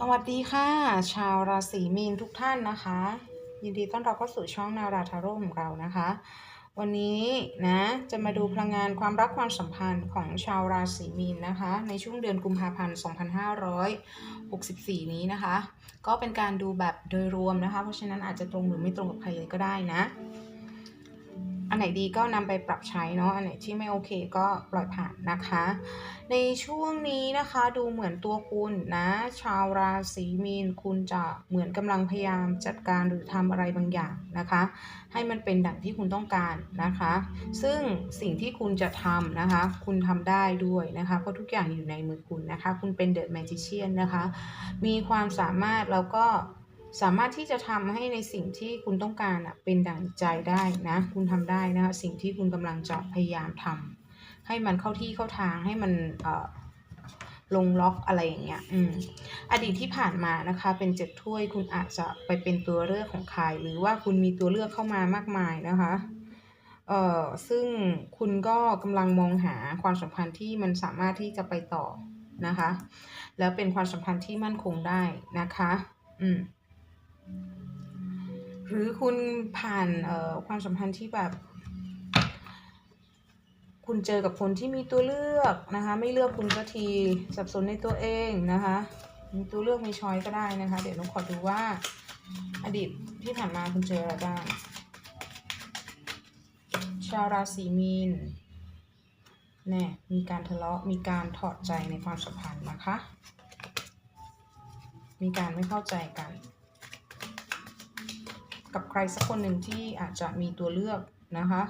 สวัสดีค่ะ ชาวราศีมีนทุกท่านนะคะ ยินดีต้อนรับเข้าสู่ช่องนาราทาโร่ของเรานะคะ วันนี้นะจะมาดูพลังงานความรักความสัมพันธ์ของชาวราศีมีนนะคะ ในช่วงเดือนกุมภาพันธ์ 2564 นี้นะคะ ก็เป็นการดูแบบโดยรวมนะคะ เพราะฉะนั้นอาจจะตรงหรือไม่ตรงกับใครเลยก็ได้นะ อันไหนดีก็นำไปปรับใช้เนาะ อันไหนที่ไม่โอเคก็ปล่อยผ่านนะคะ ในช่วงนี้นะคะดูเหมือนตัวคุณนะ ชาวราศีมีนคุณจะเหมือนกำลังพยายามจัดการหรือทำอะไรบางอย่างนะคะ ให้มันเป็นดังที่คุณต้องการนะคะ ซึ่งสิ่งที่คุณจะทำนะคะ คุณทำได้ด้วยนะคะ เพราะทุกอย่างอยู่ในมือคุณนะคะ คุณเป็นเดอะแมจิเชียนนะคะ มีความสามารถแล้วก็ สามารถที่จะทำให้ในสิ่งที่คุณต้องการเป็นดั่งใจได้นะ คุณทำได้นะคะสิ่งที่คุณกำลังจะพยายามทำให้มันเข้าที่เข้าทางให้มันลงล็อกอะไรอย่างเงี้ยอืมอดีตที่ผ่านมานะคะ เป็นเจ็ดถ้วยคุณอาจจะไปเป็นตัวเลือกของใคร หรือว่าคุณมีตัวเลือกเข้ามามากมายนะคะเอ่อซึ่งคุณก็กำลังมองหาความสัมพันธ์ที่มันสามารถที่จะไปต่อนะคะ แล้วเป็นความสัมพันธ์ที่มั่นคงได้นะคะ อืม หรือคุณผ่านเอ่อความสัมพันธ์ที่แบบ คุณเจอกับคนที่มีตัวเลือกนะคะ ไม่เลือกคุณสักทีสับสนในตัวเองนะคะ มีตัวเลือกมีช้อยก็ได้นะคะ เดี๋ยวน้องขอดูว่าอดีตที่ผ่านมาคุณเจออะไรบ้างชาวราศีมีนแน่มีการทะเลาะ มีการถอดใจในความสัมพันธ์นะคะ มีการไม่เข้าใจกัน กับใครสักคนหนึ่งที่อาจจะมีตัวเลือกนะคะ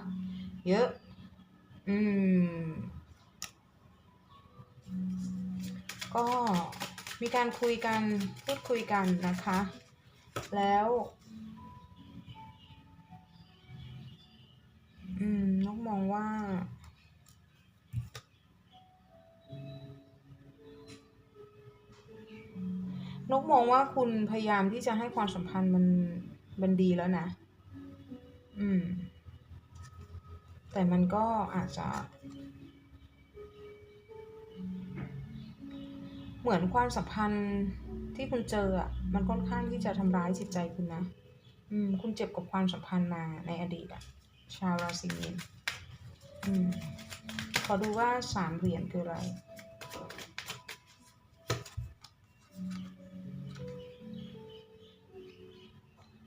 เยอะ อืม ก็มีการคุยกันพูดคุยกันนะคะ แล้วอืมนกมองว่า นกมองว่าคุณพยายามที่จะให้ความสัมพันธ์มัน มันดีแล้วนะ อืม แต่มันก็อาจจะ เหมือนความสัมพันธ์ที่คุณเจออะ มันค่อนข้างที่จะทำร้ายจิตใจคุณนะ อืม คุณเจ็บกับความสัมพันธ์มาในอดีตอะ ชาวราศีมีนอืม ขอดูว่าสามเหรียญคืออะไร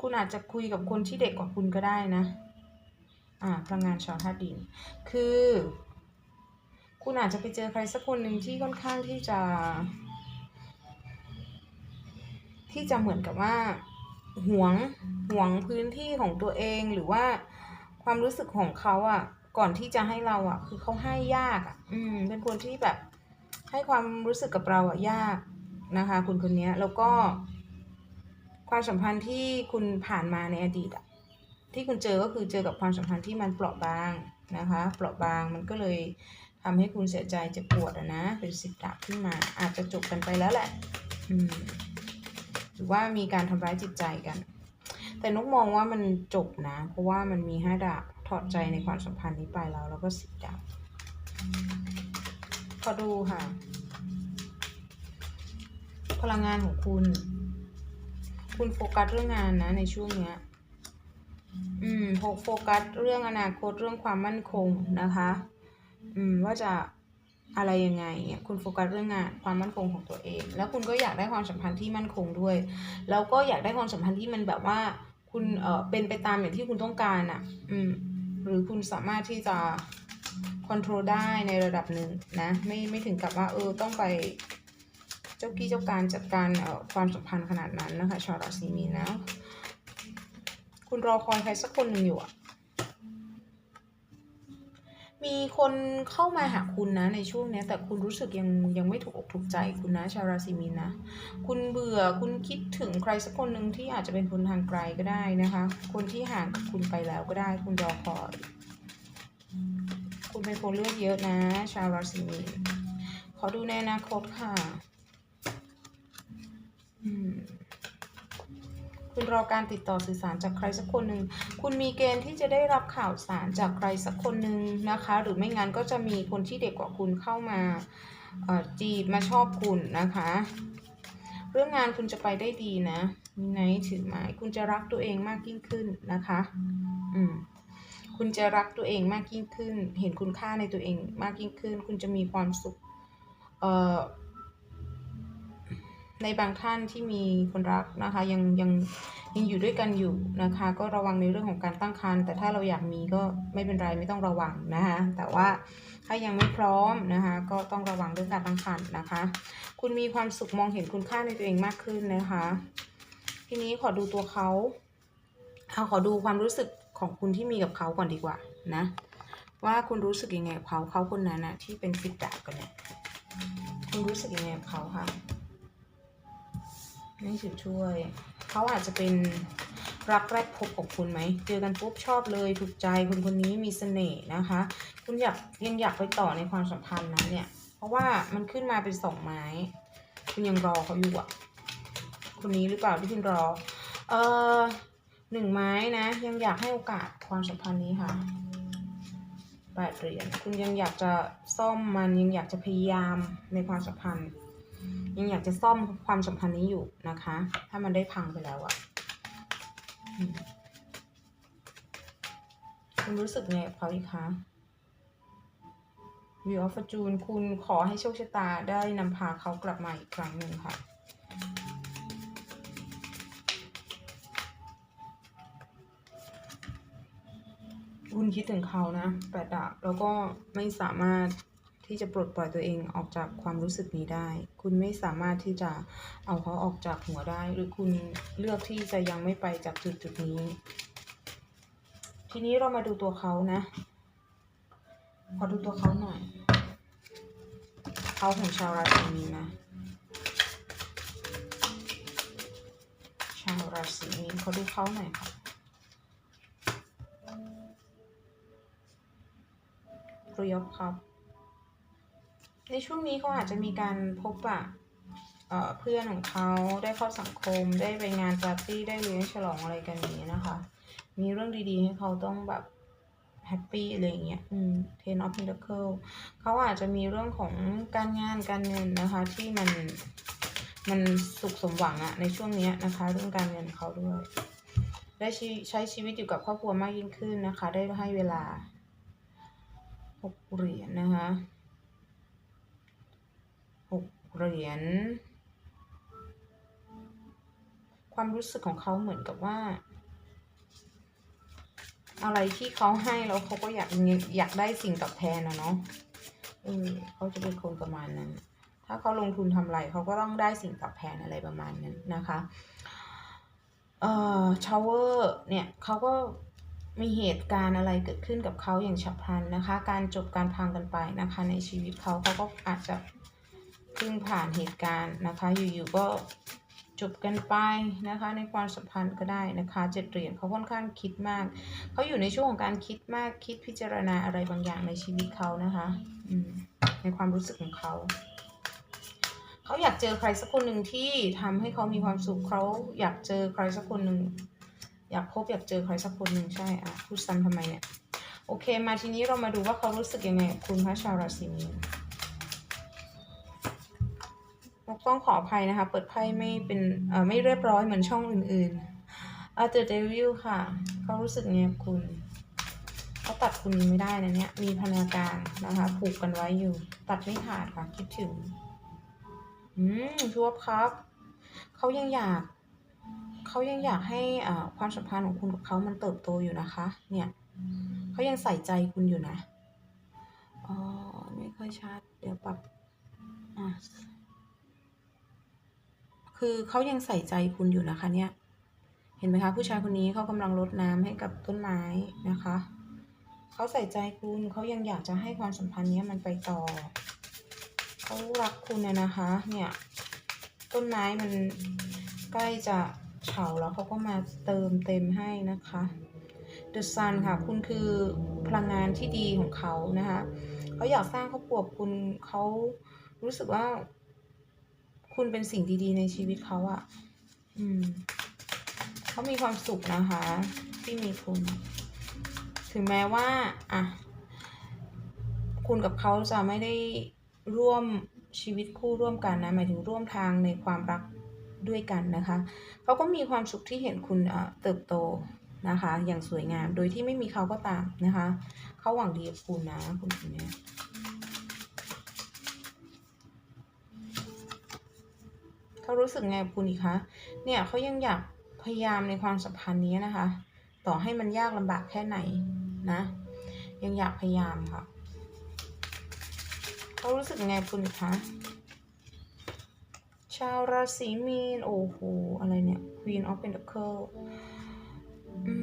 คุณอาจจะคุยกับคนที่เด็กกว่าคุณก็ได้นะ อ่าพลังงานชาวธาตุดิน คือ คุณอาจจะไปเจอใครสักคนหนึ่งที่ค่อนข้างที่จะ ที่จะเหมือนกับว่าหวงหวงพื้นที่ของตัวเองหรือว่าความรู้สึกของเขาอะ ก่อนที่จะให้เราอะ คือเขาให้ยากอะ อืม เป็นคนที่แบบให้ความรู้สึกกับเราอะยากนะคะ คุณคนนี้แล้วก็ ความสัมพันธ์ที่คุณผ่านมาในอดีตอะที่คุณเจอก็คือเจอกับความสัมพันธ์ที่มันเปราะบางนะคะ เปราะบางมันก็เลยทำให้คุณเสียใจเจ็บปวดอะนะ เป็นสิบดาบขึ้นมา อาจจะจบกันไปแล้วแหละอืมหรือว่ามีการทำร้ายจิตใจกัน แต่นกมองว่ามันจบนะ เพราะว่ามันมีห้าดาบถอดใจในความสัมพันธ์นี้ไปแล้ว แล้วก็สิบดาบขอดูค่ะ พลังงานของคุณ คุณโฟกัสเรื่องงานนะในช่วงเนี้ย อืมโฟโฟกัสเรื่องอนาคตเรื่องความมั่นคงนะคะ อืมว่าจะอะไรยังไงเนี่ยคุณโฟกัสเรื่องงานความมั่นคงของตัวเอง แล้วคุณก็อยากได้ความสัมพันธ์ที่มั่นคงด้วย แล้วก็อยากได้ความสัมพันธ์ที่มันแบบว่าคุณเออเป็นไปตามอย่างที่คุณต้องการอะ อืม หรือคุณสามารถที่จะคอนโทรลได้ในระดับหนึ่งนะ ไม่ไม่ถึงกับว่าเออต้องไป เจ้ากี้เจ้าการจัดการความสัมพันธ์ขนาดนั้นนะคะชาวราศีมีนนะคุณรอคอยใครสักคนหนึ่งอยู่อะมีคนเข้ามาหาคุณนะในช่วงนี้แต่คุณรู้สึกยังยังไม่ถูกอกถูกใจคุณนะชาวราศีมีนนะ คุณเบื่อคุณคิดถึงใครสักคนหนึ่งที่อาจจะเป็นคนทางไกลก็ได้นะคะ คนที่ห่างกับคุณไปแล้วก็ได้ คุณรอคอยคุณเป็นคนเลือกเยอะนะ ชาวราศีมีนขอดูในอนาคตค่ะ คุณรอการติดต่อสื่อสารจากใครสักคนหนึ่ง คุณมีเกณฑ์ที่จะได้รับข่าวสารจากใครสักคนหนึ่งนะคะ หรือไม่งั้นก็จะมีคนที่เด็กกว่าคุณเข้ามาจีบมาชอบคุณนะคะ เรื่องงานคุณจะไปได้ดีนะมีไนถือไม้คุณจะรักตัวเองมากยิ่งขึ้นนะคะ อืมคุณจะรักตัวเองมากยิ่งขึ้น เห็นคุณค่าในตัวเองมากยิ่งขึ้น คุณจะมีความสุข เอ่อ ในบางท่านที่มีคนรักนะคะยังยังยังอยู่ด้วยกันอยู่นะคะ ก็ระวังในเรื่องของการตั้งครรภ์แต่ถ้าเราอยากมีก็ไม่เป็นไรไม่ต้องระวังนะคะแต่ว่าถ้ายังไม่พร้อมนะคะก็ต้องระวังเรื่องการตั้งครรภ์นะคะ คุณมีความสุขมองเห็นคุณค่าในตัวเองมากขึ้นนะคะ ทีนี้ขอดูตัวเขาเอาขอดูความรู้สึกของคุณที่มีกับเขาก่อนดีกว่านะว่าคุณรู้สึกยังไงกับเขาเขาคนนั้นนะที่เป็นฟิดดาบกันเนี่ยคุณรู้สึกยังไงกับเขาคะ ไม่ถือช่วย เขาอาจจะเป็นรักแรกพบของคุณไหม เจอกันปุ๊บชอบเลย ถูกใจคนคนนี้มีเสน่ห์นะคะ คุณอยากยังอยากไปต่อในความสัมพันธ์นั้นเนี่ย เพราะว่ามันขึ้นมาเป็นสองไม้ คุณยังรอเขาอยู่อะ คนนี้หรือเปล่าที่คุณรอ เอ่อหนึ่งไม้นะ ยังอยากให้โอกาสความสัมพันธ์นี้ค่ะแปดเหรียญคุณยังอยากจะซ่อมมันยังอยากจะพยายามในความสัมพันธ์ ยังอยากจะซ่อมความสัมพันธ์นี้อยู่นะคะ ถ้ามันได้พังไปแล้วอะคุณรู้สึกไงกับเขาอีกคะวิวออฟจูนคุณขอให้โชคชะตาได้นำพาเขากลับมาอีกครั้งหนึ่งค่ะคุณคิดถึงเขานะแปดดาบแล้วก็ไม่สามารถ ที่จะปลดปล่อยตัวเองออกจากความรู้สึกนี้ได้ คุณไม่สามารถที่จะเอาเขาออกจากหัวได้ หรือคุณเลือกที่จะยังไม่ไปจากจุดจุดนี้ ทีนี้เรามาดูตัวเขานะ ขอดูตัวเขาหน่อย เขาของชาวราศีมีนนะชาวราศีมีนขอดูเขาหน่อยค่ะเรียบครับ ในช่วงนี้เขาอาจจะมีการพบปะเพื่อนของเขาได้เข้าสังคมได้ไปงานปาร์ตี้ได้เลี้ยงฉลองอะไรกันอย่างนี้นะคะ มีเรื่องดีๆ ให้เขาต้องแบบแฮปปี้อะไรอย่างเงี้ยอืม Ten of Pentacles เขาอาจจะมีเรื่องของการงานการเงินนะคะ ที่มันมันสุขสมหวังอะในช่วงนี้นะคะ เรื่องการเงินเขาด้วย ได้ชีใช้ชีวิตอยู่กับครอบครัวมากยิ่งขึ้นนะคะ ได้ให้เวลาหกเหรียญนะคะ หกเหรียญ ความรู้สึกของเขาเหมือนกับว่า อะไรที่เขาให้แล้วเขาก็อยากอยากได้สิ่งตอบแทนนะเนาะเออเขาจะเป็นคนประมาณนั้น ถ้าเขาลงทุนทำอะไรเขาก็ต้องได้สิ่งตอบแทนอะไรประมาณนั้นนะคะเอ่อชาวเวอร์เนี่ยเขาก็มีเหตุการณ์อะไรเกิดขึ้นกับเขาอย่างฉับพลันนะคะ การจบการพังกันไปนะคะ ในชีวิตเขาเขาก็อาจจะ เพิ่งผ่านเหตุการณ์นะคะ อยู่ๆก็จบกันไปนะคะ ในความสัมพันธ์ก็ได้นะคะเจ็ดเหรียญเขาค่อนข้างคิดมาก เขาอยู่ในช่วงของการคิดมากคิดพิจารณาอะไรบางอย่างในชีวิตเขานะคะอืมในความรู้สึกของเขาเขาอยากเจอใครสักคนหนึ่งที่ทำให้เขามีความสุขเขาอยากเจอใครสักคนหนึ่งอยากพบอยากเจอใครสักคนหนึ่งใช่อะพูดซ้ำทำไมเนี่ยโอเค มาทีนี้เรามาดูว่าเขารู้สึกยังไงกับคุณพระชาวราศีมีน ต้องขออภัยนะคะ เปิดไพ่ไม่เป็นอ่อไม่เรียบร้อยเหมือนช่องอื่นๆอาเจอเดวิลค่ะ เขารู้สึกไงคุณ เขาตัดคุณไม่ได้นะเนี่ย มีพนธการนะคะ ผูกกันไว้อยู่ ตัดไม่ขาดค่ะ คิดถึง อืมทวบครับ เขายังอยาก เขายังอยากให้อ่าความสัมพันธ์ของคุณกับเขามันเติบโตอยู่นะคะ เนี่ย เขายังใส่ใจคุณอยู่นะ อ๋อ ไม่ค่อยชัด เดี๋ยวปรับอะ คือเขายังใส่ใจคุณอยู่นะคะเนี่ย เห็นไหมคะ ผู้ชายคนนี้เขากำลังรดน้ำให้กับต้นไม้นะคะเขาใส่ใจคุณเขายังอยากจะให้ความสัมพันธ์เนี้ยมันไปต่อเขารักคุณนะนะคะ เนี่ย ต้นไม้มันใกล้จะเฉาแล้วเขาก็มาเติมเต็มให้นะคะ The Sun ค่ะ คุณคือพลังงานที่ดีของเขานะคะเขาอยากสร้างครอบครัวกับคุณเขารู้สึกว่า คุณเป็นสิ่งดีๆ ในชีวิตเขาอะอืม เขามีความสุขนะคะ ที่มีคุณ ถึงแม้ว่า อะ คุณกับเขาจะไม่ได้ร่วมชีวิตคู่ร่วมกันนะ หมายถึงร่วมทางในความรักด้วยกันนะคะ เขาก็มีความสุขที่เห็นคุณเอ่อเติบโตนะคะ อย่างสวยงาม โดยที่ไม่มีเขาก็ตามนะคะ เขาหวังดีกับคุณนะ คุณคนเนี้ เขารู้สึกไงกับคุณอีกคะ เนี่ยเขายังอยากพยายามในความสัมพันธ์นี้นะคะ ต่อให้มันยากลำบากแค่ไหนนะ ยังอยากพยายามค่ะเขารู้สึกไงคุณอีกคะชาวราศีมีน โอ้โห อะไรเนี่ย Queen of Pentacle อื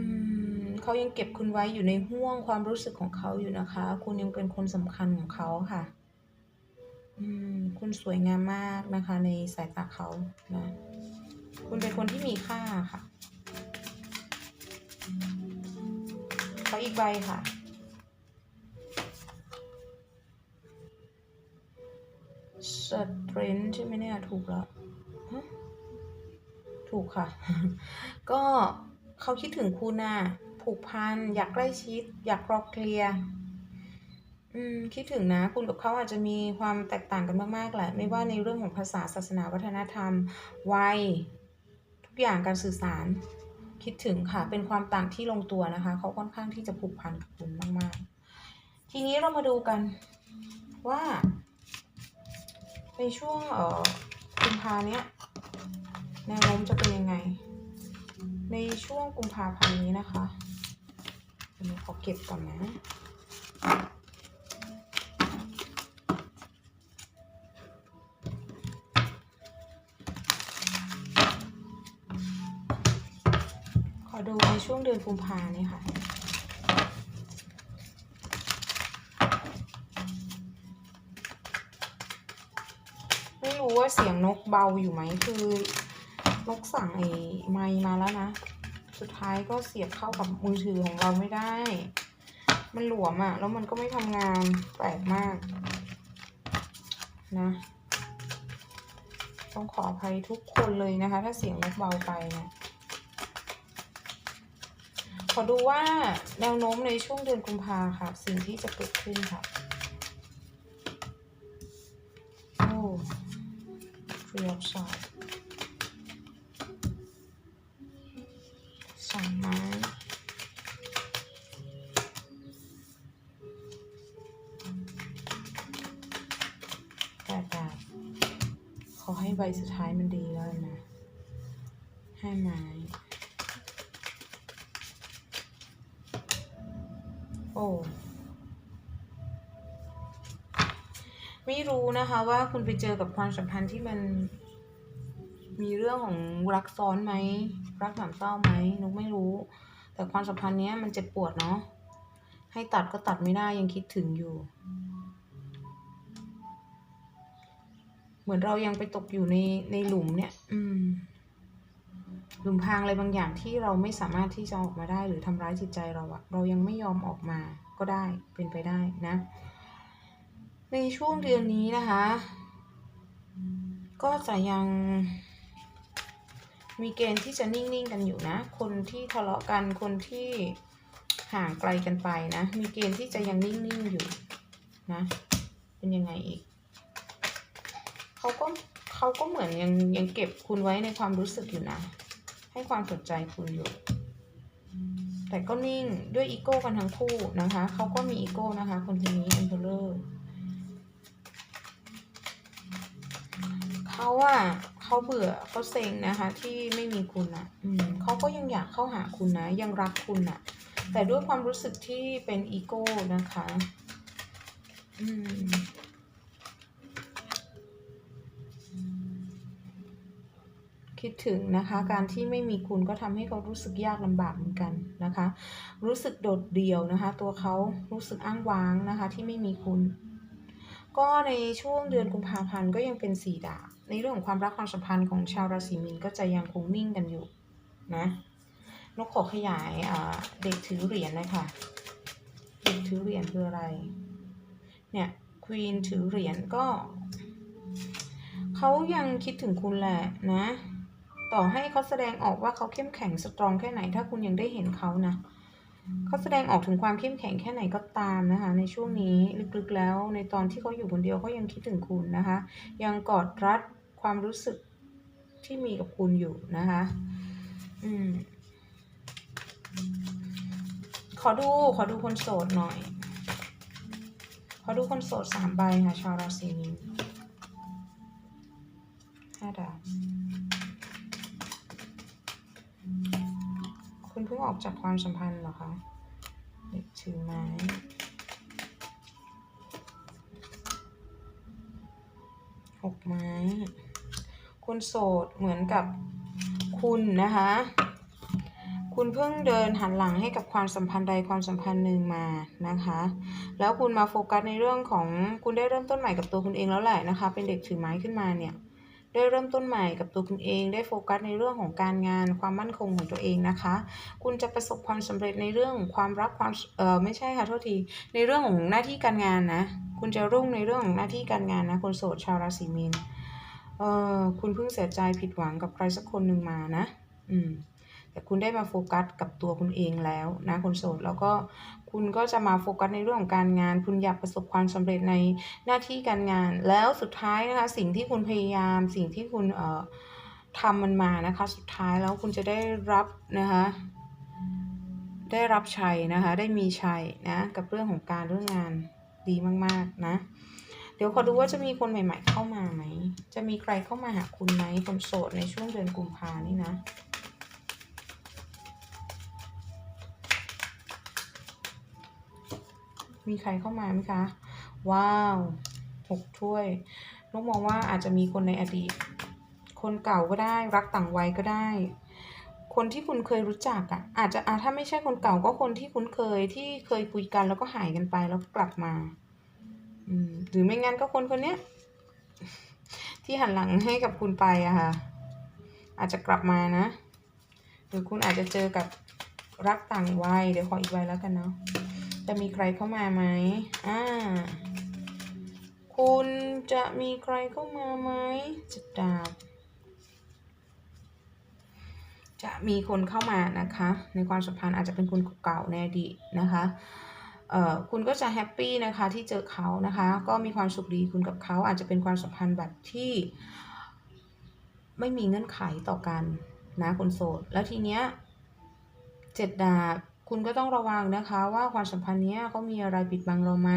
มเขายังเก็บคุณไว้อยู่ในห่วงความรู้สึกของเขาอยู่นะคะ คุณยังเป็นคนสำคัญของเขาค่ะ อืม คุณสวยงามมากนะคะ ในสายตาเขานะ คุณเป็นคนที่มีค่าค่ะขออีกใบค่ะ สเตรนใช่ไหมเนี่ย ถูกแล้ว ถูกค่ะ ก็เขาคิดถึงคุณน่ะ ผูกพัน อยากใกล้ชิด อยากรอเคลียร์ อืม คิดถึงนะ คุณกับเขาอาจจะมีความแตกต่างกันมาก ๆ แหละ ไม่ว่าในเรื่องของภาษา ศาสนา วัฒนธรรม วัย ทุกอย่างการสื่อสาร คิดถึงค่ะ เป็นความต่างที่ลงตัวนะคะ เขาค่อนข้างที่จะผูกพันกับคุณมาก ๆ ทีนี้เรามาดูกันว่า ในช่วงเอ่อกุมภาเนี้ยแนวโน้มจะเป็นยังไง ในช่วงกุมภาพันธ์นี้นะคะเดี๋ยวหนูขอเก็บก่อนนะ ช่วงเดือนกุมภาเนี่ยค่ะ ไม่รู้ว่าเสียงนกเบาอยู่ไหมคือนกสั่งไอ้ไมมาแล้วนะ สุดท้ายก็เสียบเข้ากับมือถือของเราไม่ได้ มันหลวมอะ่ะ แล้วมันก็ไม่ทำงานแปลกมาก นะต้องขออภัยทุกคนเลยนะคะ ถ้าเสียงนกเบาไปเนี่ย อดูว่าแนวโน้มในช่วงเดือนกุมภาค่ะ สิ่งที่จะเกิดขึ้นค่ะโอ้เรียบสายสามไม้แปดดาบขอให้ใบสุดท้ายมันดีแล้วนะ ให้ม้โนะคะว่าคุณไปเจอกับความสัมพันธ์ที่มัน มีเรื่องของรักซ้อนไหมรักสามเศร้าไหมนุกไม่รู้ แต่ความสัมพันธ์เนี้ยมันเจ็บปวดเนาะให้ตัดก็ตัดไม่ได้ยังคิดถึงอยู่ เหมือนเรายังไปตกอยู่ในในหลุมเนี่ย อืม หลุมพรางอะไรบางอย่างที่เราไม่สามารถที่จะออกมาได้ หรือทำร้ายจิตใจเราอะเรายังไม่ยอมออกมาก็ได้เป็นไปได้นะ ในช่วงเดือนนี้นะคะ ก็จะยังมีเกณฑ์ที่จะนิ่ง ๆ กันอยู่นะ คนที่ทะเลาะกัน คนที่ห่างไกลกันไปนะ มีเกณฑ์ที่จะยังนิ่ง ๆ อยู่นะ เป็นยังไงอีก เขาก็เขาก็เหมือนยังยังเก็บคุณไว้ในความรู้สึกอยู่นะ ให้ความสนใจคุณอยู่ แต่ก็นิ่งด้วยอีโก้กันทั้งคู่นะคะ เขาก็มีอีโก้นะคะ คนคนนี้ Emperor เขาอะเขาเบื่อเขาเซ็งนะคะ ที่ไม่มีคุณอะอืมเขาก็ยังอยากเข้าหาคุณนะ ยังรักคุณอะแต่ด้วยความรู้สึกที่เป็นอีโก้นะคะ อืมคิดถึงนะคะการที่ไม่มีคุณก็ทำให้เขารู้สึกยากลำบากเหมือนกันนะคะ รู้สึกโดดเดี่ยวนะคะ ตัวเขารู้สึกอ้างว้างนะคะ ที่ไม่มีคุณ ก็ในช่วงเดือนกุมภาพันธ์ก็ยังเป็นสีดาบ ในเรื่องของความรักความสัมพันธ์ของชาวราศีมีนก็จะยังคงนิ่งกันอยู่นะนกขอขยายเด็กถือเหรียญเลยค่ะเด็กถือเหรียญคืออะไร เนี่ยควีนถือเหรียญก็เขายังคิดถึงคุณแหละนะ ต่อให้เขาแสดงออกว่าเขาเข้มแข็งสตรองแค่ไหน ถ้าคุณยังได้เห็นเขานะเขาแสดงออกถึงความเข้มแข็งแค่ไหนก็ตามนะคะ ในช่วงนี้ลึกๆแล้วในตอนที่เขาอยู่คนเดียวเขายังคิดถึงคุณนะคะ ยังกอดรัด ความรู้สึกที่มีกับคุณอยู่นะคะ อืม ขอดู ขอดูคนโสดหน่อย ขอดูคนโสดสามใบค่ะ ชาวราศีมีนห้าดาวคุณเพิ่งออกจากความสัมพันธ์เหรอคะเด็กถือไม้หกไม้ คุณโสดเหมือนกับคุณนะคะ คุณเพิ่งเดินหันหลังให้กับความสัมพันธ์ใดความสัมพันธ์หนึ่งมานะคะ แล้วคุณมาโฟกัสในเรื่องของคุณได้เริ่มต้นใหม่กับตัวคุณเองแล้วแหละนะคะ เป็นเด็กถือไม้ขึ้นมาเนี่ยได้เริ่มต้นใหม่กับตัวคุณเอง ได้โฟกัสในเรื่องของการงานความมั่นคงของตัวเองนะคะ คุณจะประสบความสำเร็จในเรื่องของความรักความเออไม่ใช่ค่ะโทษทีในเรื่องของหน้าที่การงานนะ คุณจะรุ่งในเรื่องของหน้าที่การงานนะคนโสดชาวราศีมีน เออคุณเพิ่งเสียใจผิดหวังกับใครสักคนหนึ่งมานะ อืม แต่คุณได้มาโฟกัสกับตัวคุณเองแล้วนะคนโสดแล้วก็คุณก็จะมาโฟกัสในเรื่องของการงาน คุณอยากประสบความสำเร็จในหน้าที่การงาน แล้วสุดท้ายนะคะ สิ่งที่คุณพยายาม สิ่งที่คุณเอ่อทำมันมานะคะ สุดท้ายแล้วคุณจะได้รับนะคะได้รับชัยนะคะ ได้มีชัยนะ กับเรื่องของการเรื่องงานดีมาก ๆ นะ เดี๋ยวขอดูว่าจะมีคนใหม่ ๆ เข้ามาไหม จะมีใครเข้ามาหาคุณไหมคนโสดในช่วงเดือนกุมภานี่นะมีใครเข้ามาไหมคะ ว้าวหกถ้วยนกมองว่าอาจจะมีคนในอดีต คนเก่าก็ได้ รักต่างวัยก็ได้ คนที่คุณเคยรู้จักอะ่ะ อาจจะอะถ้าไม่ใช่คนเก่าก็คนที่คุ้นเคยที่เคยคุยกันแล้วก็หายกันไปแล้วกลับมา หรือไม่งั้นก็คนคนเนี้ย ที่หันหลังให้กับคุณไปอะค่ะ อาจจะกลับมานะ หรือคุณอาจจะเจอกับรักต่างวัยเดี๋ยวขออีกใบแล้วกันเนาะจะมีใครเข้ามาไหมอ่าคุณจะมีใครเข้ามาไหมจะดาบ จะมีคนเข้ามานะคะ ในความสัมพันธ์อาจจะเป็นคนเก่าในอดีตนะคะ คุณก็จะแฮปปี้นะคะที่เจอเขานะคะ ก็มีความสุขดีคุณกับเขาอาจจะเป็นความสัมพันธ์แบบที่ ไม่มีเงื่อนไขต่อกันนะคนโสด แล้วทีเนี้ยเจ็ดดาบคุณก็ต้องระวังนะคะว่าความสัมพันธ์เนี้ยเขามีอะไรปิดบังเราไหม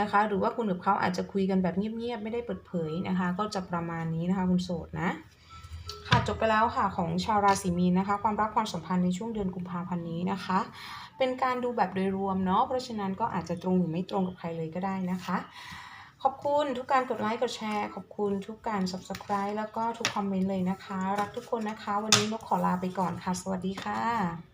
นะคะ หรือว่าคุณกับเขาอาจจะคุยกันแบบเงียบๆไม่ได้เปิดเผยนะคะ ก็จะประมาณนี้นะคะคุณโสดนะ ค่ะจบไปแล้วค่ะของชาวราศีมีนนะคะ ความรักความสัมพันธ์ในช่วงเดือนกุมภาพันธ์นี้นะคะ เป็นการดูแบบโดยรวมเนาะเพราะฉะนั้นก็อาจจะตรงหรือไม่ตรงกับใครเลยก็ได้นะคะ ขอบคุณทุกการกดไลค์กดแชร์ ขอบคุณทุกการ subscribe แล้วก็ทุกคอมเมนต์เลยนะคะ รักทุกคนนะคะ วันนี้นกขอลาไปก่อนค่ะ สวัสดีค่ะ